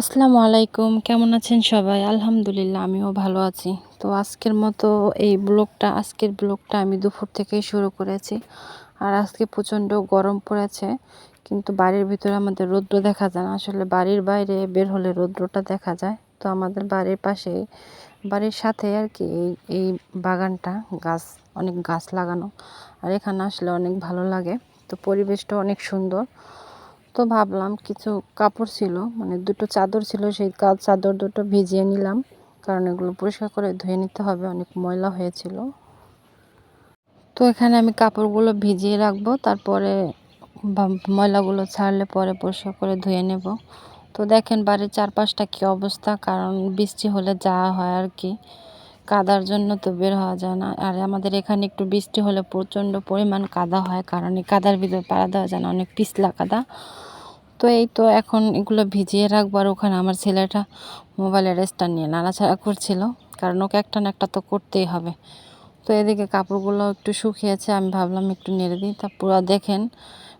আসসালামু আলাইকুম, কেমন আছেন সবাই? আলহামদুলিল্লাহ, আমিও ভালো আছি। তো আজকের মতো এই ব্লগটা, আজকের ব্লগটা আমি দুপুর থেকেই শুরু করেছি। আর আজকে প্রচণ্ড গরম পড়েছে, কিন্তু বাড়ির ভিতরে আমাদের রৌদ্র দেখা যায় না। আসলে বাড়ির বাইরে বের হলে রৌদ্রটা দেখা যায়। তো আমাদের বাড়ির পাশে বাড়ির সাথে আর কি এই এই বাগানটা, গাছ, অনেক গাছ লাগানো। আর এখানে আসলে অনেক ভালো লাগে। তো পরিবেশটা অনেক সুন্দর। তো ভাবলাম কিছু কাপড় ছিল মানে দুটো চাদর ছিল, সেই চাদর দুটো ভিজিয়ে নিলাম, কারণ এগুলো পরিষ্কার করে ধুয়ে নিতে হবে, অনেক ময়লা হয়েছিল। তো এখানে আমি কাপড়গুলো ভিজিয়ে রাখব, তারপরে ময়লাগুলো ছাড়লে পরে পরিষ্কার করে ধুয়ে নেব। তো দেখেন বাড়ির চারপাশটা কি অবস্থা, কারণ বৃষ্টি হলে যাওয়া হয় আর কি। কাদার জন্য তো বের হওয়া যায় না। আর আমাদের এখানে একটু বৃষ্টি হলে প্রচণ্ড পরিমাণ কাদা হয়, কারণ এই কাদার ভিতরে পাড়া দেওয়া যায় না, অনেক পিছলা কাদা। তো এই তো এখন এগুলো ভিজিয়ে রাখব আর ওখানে আমার ছেলেটা মোবাইলের স্ট্যান্ড নিয়ে নাড়াচাড়া করছিল, কারণ ওকে একটা না একটা তো করতেই হবে। তো এদিকে কাপড়গুলো একটু শুকিয়েছে, আমি ভাবলাম একটু নেড়ে দিই। তা পুরো দেখেন,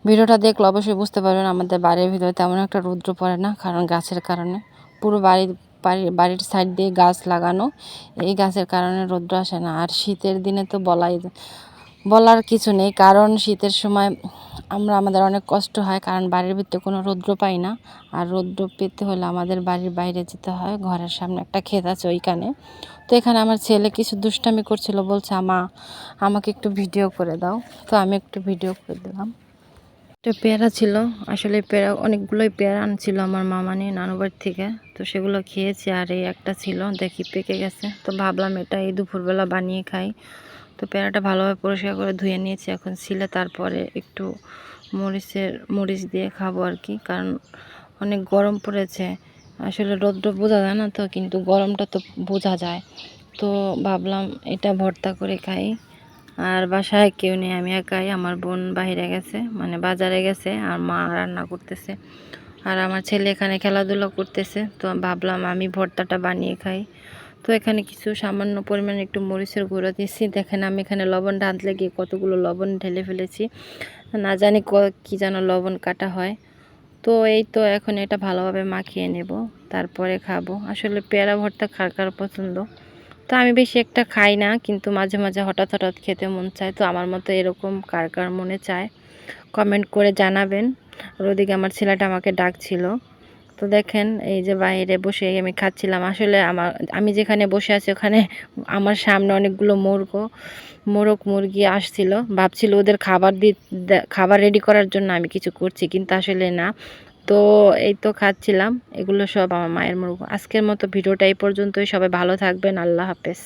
ভিডিওটা দেখলে অবশ্যই বুঝতে পারবেন আমাদের বাড়ির ভিতরে তেমন একটা রৌদ্র পড়ে না, কারণ গাছের কারণে। পুরো বাড়ির বাড়ির বাড়ির সাইড দিয়ে গাছ লাগানো। এই গাছের কারণে রৌদ্র আসে না। আর শীতের দিনে তো বলাই, বলার কিছু নেই। কারণ শীতের সময় আমরা, আমাদের অনেক কষ্ট হয়। কারণ বাড়ির ভিতরে কোনো রৌদ্র পাই না। আর রৌদ্র পেতে হলে আমাদের বাড়ির বাইরে যেতে হয়। ঘরের সামনে একটা ক্ষেত আছে ওইখানে। তো এখানে আমার ছেলে কিছু দুষ্টামি করছিল। বলছে আমা আমাকে একটু ভিডিও করে দাও। তো আমি একটু ভিডিও করে দিলাম। একটা পেয়ারা ছিল। আসলে পেয়ারা, অনেকগুলোই পেয়ারা আনছিল আমার মামা নিয়ে নানুবার থেকে। তো সেগুলো খেয়েছি আর এই একটা ছিল, দেখি পেকে গেছে। তো ভাবলাম এটা এই দুপুরবেলা বানিয়ে খাই। তো পেয়ারাটা ভালোভাবে পরিষ্কার করে ধুয়ে নিয়েছি। এখন ছিলে তারপরে একটু মরিচের, মরিচ দিয়ে খাব আর কি। কারণ অনেক গরম পড়েছে। আসলে রোদ্র বোঝা যায় না তো, কিন্তু গরমটা তো বোঝা যায়। তো ভাবলাম এটা ভর্তা করে খাই। আর বাসায় কেউ নেই, আমি একাই, আমার বোন বাহিরে গেছে মানে বাজারে গেছে, আর মা রান্না করতেছে। আর আমার ছেলে এখানে খেলাধুলা করতেছে, তো ভাবলাম আমি ভর্তাটা বানিয়ে খাই। তো এখানে কিছু সামান্য পরিমাণে একটু মরিচের গুঁড়ো দিয়েছি। দেখেন আমি এখানে লবণ ঢাঁতলে গিয়ে কতগুলো লবণ ঢেলে ফেলেছি। না জানি কি যেন লবণ কাটা হয়। তো এই তো এখন এটা ভালোভাবে মাখিয়ে নেব, তারপরে খাব। আসলে পেয়ারা ভর্তা খার পছন্দ? তো আমি বেশি একটা খাই না, কিন্তু মাঝে মাঝে হঠাৎ হঠাৎ খেতে মন চায়। তো আমার মতো এরকম কার কার মনে চায় কমেন্ট করে জানাবেন। আর ওদিকে আমার ছেলেটা আমাকে ডাকছিল। তো দেখেন, এই যে বাইরে বসে আমি খাচ্ছিলাম। আসলে আমার, আমি যেখানে বসে আছি ওখানে আমার সামনে অনেকগুলো মুরগ, মোরগ মুরগি আসছিল। ভাবছিল ওদের খাবার দি খাবার রেডি করার জন্য আমি কিছু করছি, কিন্তু আসলে না। তো এই তো খাচ্ছিলাম। এগুলো সব আমার মায়ের মুরগ। আজকের মতো ভিডিওটা এই পর্যন্তই। সবাই ভালো থাকবেন। আল্লাহ হাফেজ।